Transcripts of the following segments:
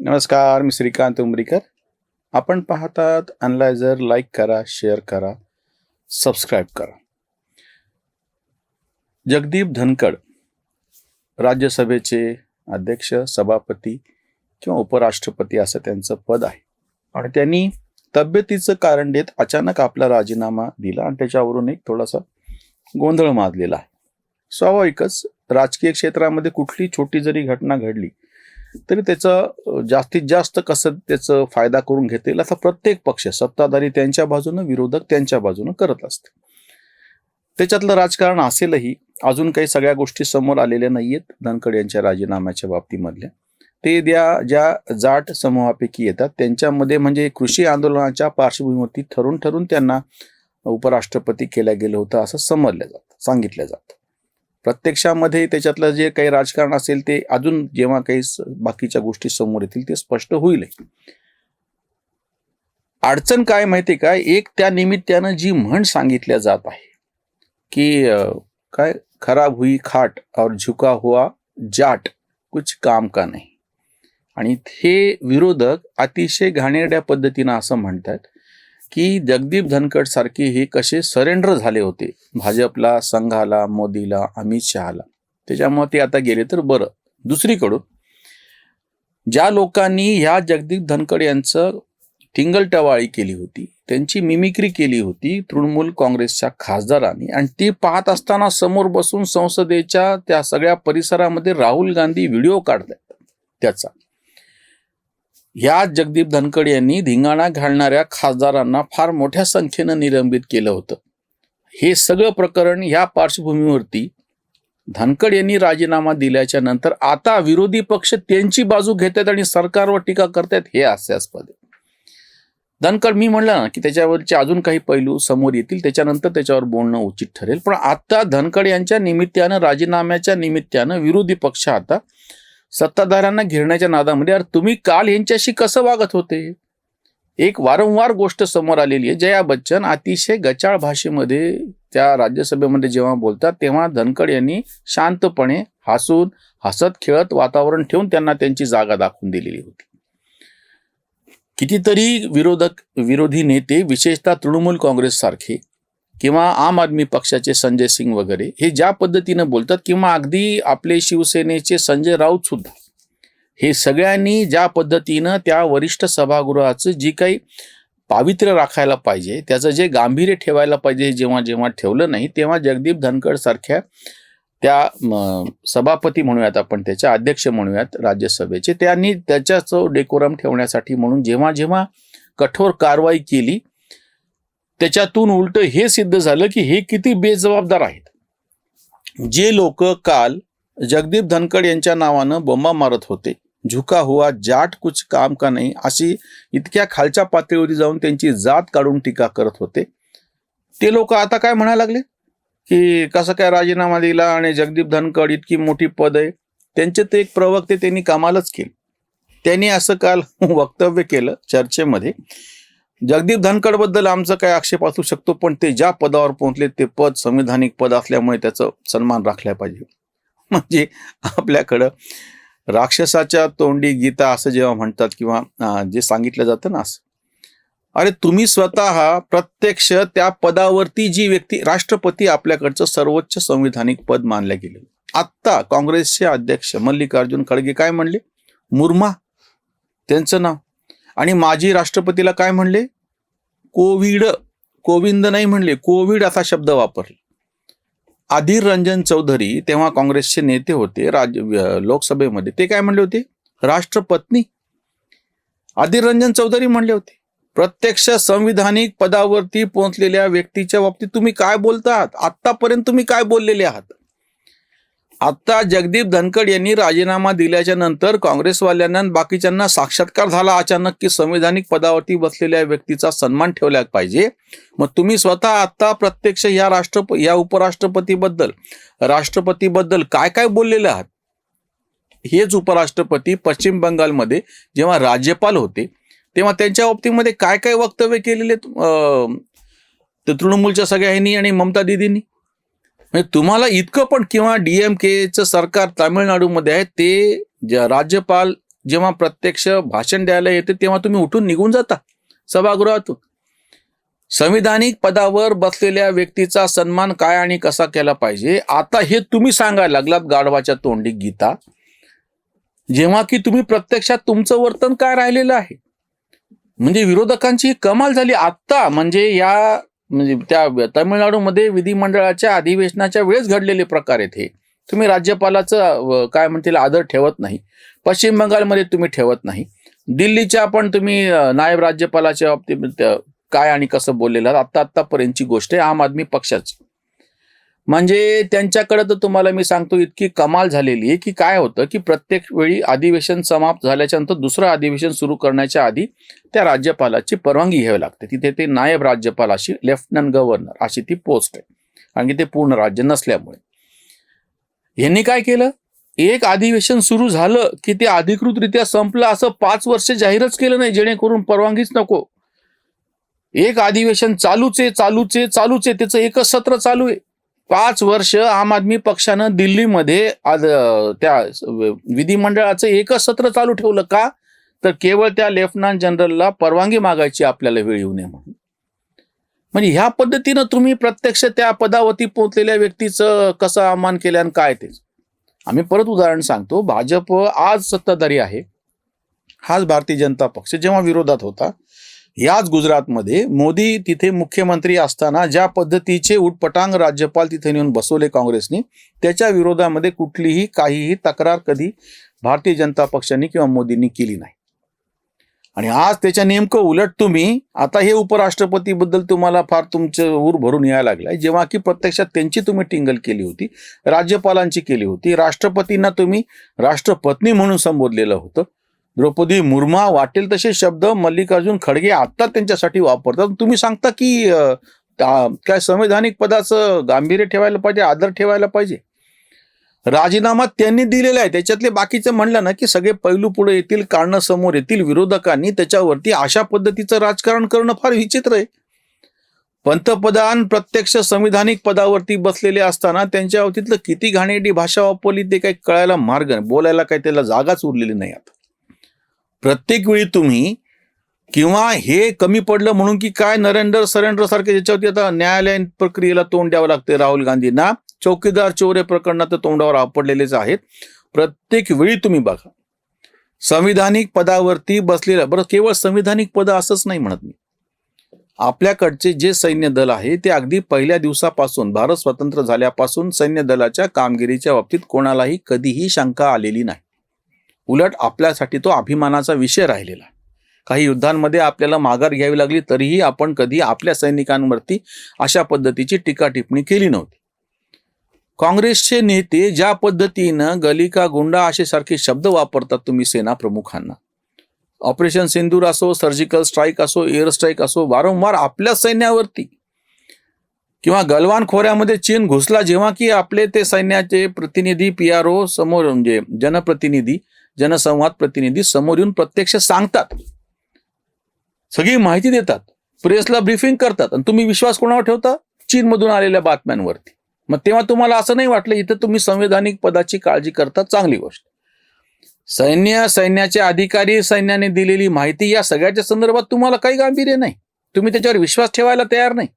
नमस्कार मी श्रीकांत उमरीकर. आपण पाहतात अनलायझर लाईक करा शेअर करा सबस्क्राईब करा. जगदीप धनकड राज्यसभेचे अध्यक्ष सभापती किंवा उपराष्ट्रपती असं त्यांचं पद आहे. आणि त्यांनी तब्येतीचं कारण देत अचानक आपला राजीनामा दिला आणि त्याच्यावरून एक थोडासा गोंधळ माजलेला आहे. स्वाभाविकच राजकीय क्षेत्रामध्ये कुठली छोटी जरी घटना घडली तरी त्याचं जास्तीत जास्त कसं त्याचं फायदा करून घेता येईल असा प्रत्येक पक्ष सत्ताधारी त्यांच्या बाजूनं विरोधक त्यांच्या बाजूनं करत असते. त्याच्यातलं राजकारण असेलही अजून काही सगळ्या गोष्टी समोर आलेल्या नाहीयेत धनखड यांच्या राजीनाम्याच्या बाबतीमधल्या. ते द्या ज्या जाट समूहापैकी येतात त्यांच्यामध्ये म्हणजे कृषी आंदोलनाच्या पार्श्वभूमीवरती ठरून ठरून त्यांना उपराष्ट्रपती केल्या गेलं होतं असं समजलं जातं सांगितलं जातं. प्रत्यक्षामध्ये त्याच्यातलं जे काही राजकारण असेल ते अजून जेव्हा काही बाकीच्या गोष्टी समोर येतील ते स्पष्ट होईल. अडचण काय माहिती का? एक त्या निमित्तानं जी म्हण सांगितल्या जात आहे की काय खराब हुई खाट और झुका हुआ जाट कुछ काम का नाही. आणि हे विरोधक अतिशय घाणेरड्या पद्धतीनं असं म्हणतात की जगदीप धनखड सारखे हे कसे सरेंडर झाले होते? भाजपला संघाला मोदीला अमित शहाला. त्याच्यामुळे ते आता गेले तर बरं. दुसरीकडून ज्या लोकांनी ह्या जगदीप धनखड यांचं टिंगलटवाळी केली होती त्यांची मिमिक्री केली होती तृणमूल काँग्रेसच्या खासदारांनी आणि ती पाहत असताना समोर बसून संसदेच्या त्या सगळ्या परिसरामध्ये राहुल गांधी व्हिडिओ काढत त्याचा. ह्या जगदीप धनकड यांनी धिंगाणा घालणाऱ्या खासदारांना फार मोठ्या संख्येनं निलंबित केलं होतं. हे सगळं प्रकरण ह्या पार्श्वभूमीवरती धनकड यांनी राजीनामा दिल्याच्या नंतर आता विरोधी पक्ष त्यांची बाजू घेतात आणि सरकारवर टीका करतात हे हास्यास्पद आहे. धनकड मी म्हणलं ना की त्याच्यावरचे अजून काही पैलू समोर येतील त्याच्यानंतर त्याच्यावर बोलणं उचित ठरेल. पण आता धनकड यांच्या निमित्तानं राजीनाम्याच्या निमित्तानं विरोधी पक्ष आता सत्ताधाऱ्यांना घेरण्याच्या नादामध्ये अरे तुम्ही काल यांच्याशी कसं वागत होते? एक वारंवार गोष्ट समोर आलेली आहे जया बच्चन अतिशय गचाळ भाषेमध्ये त्या राज्यसभेमध्ये जेव्हा बोलतात तेव्हा धनखड यांनी शांतपणे हसून हसत खेळत वातावरण ठेवून त्यांना त्यांची जागा दाखवून दिलेली होती. कितीतरी विरोधक विरोधी नेते विशेषतः तृणमूल काँग्रेस सारखे किंवा आम आदमी पक्षाचे संजय सिंग वगैरे हे ज्या पद्धतीनं बोलतात किंवा अगदी आपले शिवसेनेचे संजय राऊत सुद्धा हे सगळ्यांनी ज्या पद्धतीनं त्या वरिष्ठ सभागृहाचं जी काही पावित्र्य राखायला पाहिजे त्याचं जे गांभीर्य ठेवायला पाहिजे जेव्हा जेव्हा ठेवलं नाही तेव्हा जगदीप धनखड सारख्या त्या सभापती म्हणूयात आपण त्याच्या अध्यक्ष म्हणूयात राज्यसभेचे त्यांनी त्याच्याच डेकोरम ठेवण्यासाठी म्हणून जेव्हा जेव्हा कठोर कारवाई केली त्याच्यातून उलट हे सिद्ध झालं की हे किती बेजबाबदार आहेत. जे लोक काल जगदीप धनखड यांच्या नावानं बोंबा मारत होते. झुका हुआ जाट कुछ काम का नाही अशी इतक्या खालच्या पातळीवरती जाऊन त्यांची जात काढून टीका करत होते. ते लोक आता काय म्हणायला लागले? की कसं काय राजीनामा दिला आणि जगदीप धनखड इतकी मोठी पद आहे. त्यांचे ते एक प्रवक्ते त्यांनी कामालाच केले. त्यांनी असं काल वक्तव्य केलं चर्चेमध्ये. जगदीप धनखडबद्दल आमचा काय आक्षेप असू शकतो पण ते ज्या पदावर पोहोचले ते पद संविधानिक पद असल्यामुळे त्याचं सन्मान राखला पाहिजे. म्हणजे आपल्याकडं राक्षसाच्या तोंडी गीता असं जेव्हा म्हणतात किंवा जे सांगितलं जातं ना असं. अरे तुम्ही स्वतः प्रत्यक्ष त्या पदावरती जी व्यक्ती राष्ट्रपती आपल्याकडचं सर्वोच्च संविधानिक पद मानलं गेलं. आत्ता काँग्रेसचे अध्यक्ष मल्लिकार्जुन खडगे काय म्हणले? मुर्मा. त्यांचं नाव. आणि माजी राष्ट्रपतीला काय म्हणले? कोविड कोविंद नाही म्हणले कोविड असा शब्द वापरला. आधीर रंजन चौधरी तेव्हा काँग्रेसचे नेते होते राज्य लोकसभेमध्ये ते काय म्हणले होते? राष्ट्रपत्नी. आधीर रंजन चौधरी म्हणले होते प्रत्यक्ष संविधानिक पदावरती पोहोचलेल्या व्यक्तीच्या बाबतीत तुम्ही काय बोलतात? आतापर्यंत तुम्ही काय बोललेले आहात? आता जगदीप धनखड यांनी राजीनामा दिल्याच्या नंतर काँग्रेसवाल्यांना बाकीच्यांना साक्षात्कार झाला अचानक की संविधानिक पदावरती बसलेल्या व्यक्तीचा सन्मान ठेवला पाहिजे. मग तुम्ही स्वतः आता प्रत्यक्ष या राष्ट्र या उपराष्ट्रपतीबद्दल राष्ट्रपतीबद्दल काय काय बोललेले आहात? हेच उपराष्ट्रपती पश्चिम बंगालमध्ये जेव्हा राज्यपाल होते तेव्हा त्यांच्या बाबतीमध्ये काय काय वक्तव्य केलेले ते तृणमूलच्या सगळ्या ह्यांनी आणि ममता दिदींनी? म्हणजे तुम्हाला इतकं पण किंवा डीएमकेचं सरकार तामिळनाडूमध्ये आहे ते ज- राज्यपाल जेव्हा प्रत्यक्ष भाषण द्यायला येते तेव्हा तुम्ही उठून निघून जाता सभागृहातून. संविधानिक पदावर बसलेल्या व्यक्तीचा सन्मान काय आणि कसा केला पाहिजे आता हे तुम्ही सांगायला लागलात गाढवाच्या तोंडी गीता. जेव्हा की तुम्ही प्रत्यक्षात तुमचं वर्तन काय राहिलेलं आहे? म्हणजे विरोधकांची कमाल झाली. आत्ता म्हणजे या म्हणजे त्या तामिळनाडूमध्ये विधिमंडळाच्या अधिवेशनाच्या वेळेस घडलेले प्रकार आहेत हे. तुम्ही राज्यपालाचं काय म्हणतील आदर ठेवत नाही. पश्चिम बंगालमध्ये तुम्ही ठेवत नाही. दिल्लीच्या पण तुम्ही नायब राज्यपालाच्या बाबतीत काय आणि कसं बोललेलं? आहात, आत्ता आत्तापर्यंतची गोष्ट आहे आम आदमी पक्षाची. म्हणजे त्यांच्याकडे तर तुम्हाला मी सांगतो इतकी कमाल झालेली आहे की काय होतं की प्रत्येक वेळी अधिवेशन समाप्त झाल्याच्यानंतर दुसरं अधिवेशन सुरू करण्याच्या आधी त्या राज्यपालाची परवानगी घ्यावी लागते. तिथे ते नायब राज्यपाल अशी लेफ्टनंट गव्हर्नर अशी ती पोस्ट आहे. कारण की ते पूर्ण राज्य नसल्यामुळे. यांनी काय केलं? एक अधिवेशन सुरू झालं की ते अधिकृतरित्या संपलं असं पाच वर्ष जाहीरच केलं नाही जेणेकरून परवानगीच नको. एक अधिवेशन चालूच आहे चालूच आहे चालूच आहे त्याचं एकच सत्र चालू आहे. पाच वर्ष आम आदमी पक्षानं दिल्लीमध्ये आज त्या विधिमंडळाचं एकच सत्र चालू ठेवलं का? तर केवळ त्या लेफ्टनंट जनरलला परवानगी मागायची आपल्याला वेळ येऊ नये म्हणून. म्हणजे ह्या पद्धतीनं तुम्ही प्रत्यक्ष त्या पदावरती पोहोचलेल्या व्यक्तीचं कसं आव्हान केलं आणि काय तेच आम्ही परत उदाहरण सांगतो. भाजप आज सत्ताधारी आहे. हाच भारतीय जनता पक्ष जेव्हा विरोधात होता याच गुजरातमध्ये मोदी तिथे मुख्यमंत्री असताना ज्या पद्धतीचे उटपटांग राज्यपाल तिथे नेऊन बसवले काँग्रेसने त्याच्या विरोधामध्ये कुठलीही काहीही तक्रार कधी भारतीय जनता पक्षाने किंवा मोदींनी केली नाही. आणि आज त्याच्या नेमकं उलट तुम्ही आता हे उपराष्ट्रपतीबद्दल तुम्हाला फार तुमचं ऊर भरून यायला लागलाय. जेव्हा की प्रत्यक्षात त्यांची तुम्ही टिंगल केली होती राज्यपालांची केली होती राष्ट्रपतींना तुम्ही राष्ट्रपत्नी म्हणून संबोधलेलं होतं. द्रौपदी मुर्मा वाटेल तसे शब्द मल्लिकार्जुन खडगे आत्ता त्यांच्यासाठी वापरतात. तुम्ही सांगता की त्या- काय संवैधानिक पदाचं गांभीर्य ठेवायला पाहिजे आदर ठेवायला पाहिजे. राजीनामा त्यांनी दिलेला आहे. त्याच्यातले बाकीचं म्हणलं ना की सगळे पैलू पुढे येतील कारणं समोर येतील विरोधकांनी त्याच्यावरती अशा पद्धतीचं राजकारण करणं फार विचित्र आहे. पंतप्रधान प्रत्यक्ष संविधानिक पदावरती बसलेले असताना त्यांच्या बाबतीतलं किती घाणेरडी भाषा वापरली ते काही कळायला मार्ग नाही. बोलायला काही त्याला जागाच उरलेली नाही आता. प्रत्येक वेळी तुम्ही किंवा हे कमी पडलं म्हणून की काय नरेंद्र सरेंडर सारखे ज्याच्यावरती आता न्यायालयीन प्रक्रियेला तोंड द्यावं लागते राहुल गांधींना चौकीदार चोरे प्रकरणात तर तोंडावर आपडलेलेच आहेत. प्रत्येक वेळी तुम्ही बघा. संविधानिक पदावरती बसलेलं बरं केवळ संविधानिक पद असंच नाही म्हणत मी. आपल्याकडचे जे सैन्य दल आहे ते अगदी पहिल्या दिवसापासून भारत स्वतंत्र झाल्यापासून सैन्य दलाच्या कामगिरीच्या बाबतीत कोणालाही कधीही शंका आलेली नाही. उलट आपल्यासाठी तो अभिमानाचा विषय राहिलेला काही युद्धांमध्ये आपल्याला माघार घ्यावी लागली तरीही आपण कधी आपल्या सैनिकांवरती अशा पद्धतीची टीका टिप्पणी केली नव्हती. काँग्रेसचे नेते ज्या पद्धतीनं गलिका गुंडा असे सारखे शब्द वापरतात तुम्ही सेना प्रमुखांना. ऑपरेशन सिंदूर असो सर्जिकल स्ट्राईक असो एअर स्ट्राईक असो वारंवार आपल्या सैन्यावरती. किंवा गलवान खोऱ्यामध्ये चीन घुसला जेव्हा की आपले ते सैन्याचे प्रतिनिधी पी आर ओ समोर म्हणजे जनप्रतिनिधी जनसंवाद प्रतिनिधी समोर येऊन प्रत्यक्ष सांगतात. सगळी माहिती देतात. प्रेसला ब्रीफिंग करतात. आणि तुम्ही विश्वास कोणावर ठेवता? चीनमधून आलेल्या बातम्यांवरती. मग तेव्हा तुम्हाला असं नाही वाटलं इथं तुम्ही संवैधानिक पदाची काळजी करता चांगली गोष्ट. सैन्य सैन्याचे अधिकारी सैन्याने दिलेली माहिती या सगळ्याच्या संदर्भात तुम्हाला काही गांभीर्य नाही. तुम्ही त्याच्यावर विश्वास ठेवायला तयार नाही.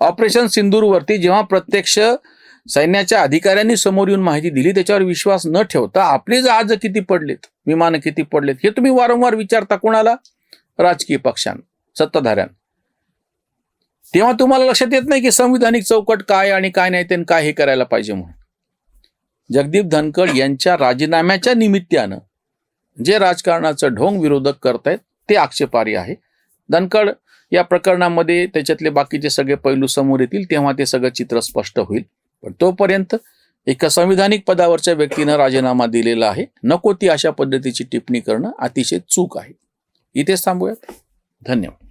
ऑपरेशन सिंदूरवरती जेव्हा प्रत्यक्ष सैन्याच्या अधिकाऱ्यांनी समोर येऊन माहिती दिली त्याच्यावर विश्वास न ठेवता आपले जहाज किती पडलेत विमानं किती पडलेत हे तुम्ही वारंवार विचारता कोणाला? राजकीय पक्षांना सत्ताधाऱ्यां तेव्हा तुम्हाला लक्षात येत नाही की संविधानिक चौकट काय आणि काय नाही त्यांनी काय हे करायला पाहिजे म्हणून. जगदीप धनखड यांच्या राजीनाम्याच्या निमित्तानं जे राजकारणाचं ढोंग विरोधक करतायत ते आक्षेपारी आहे. धनखड या प्रकरणामध्ये त्याच्यातले बाकीचे सगळे पैलू समोर येतील तेव्हा ते सगळं चित्र स्पष्ट होईल. पण तोपर्यंत एका संविधानिक पदावरच्या व्यक्तीनं राजीनामा दिलेला आहे. नको ती अशा पद्धतीची टिप्पणी करणं अतिशय चूक आहे. इथेच थांबूयात. धन्यवाद.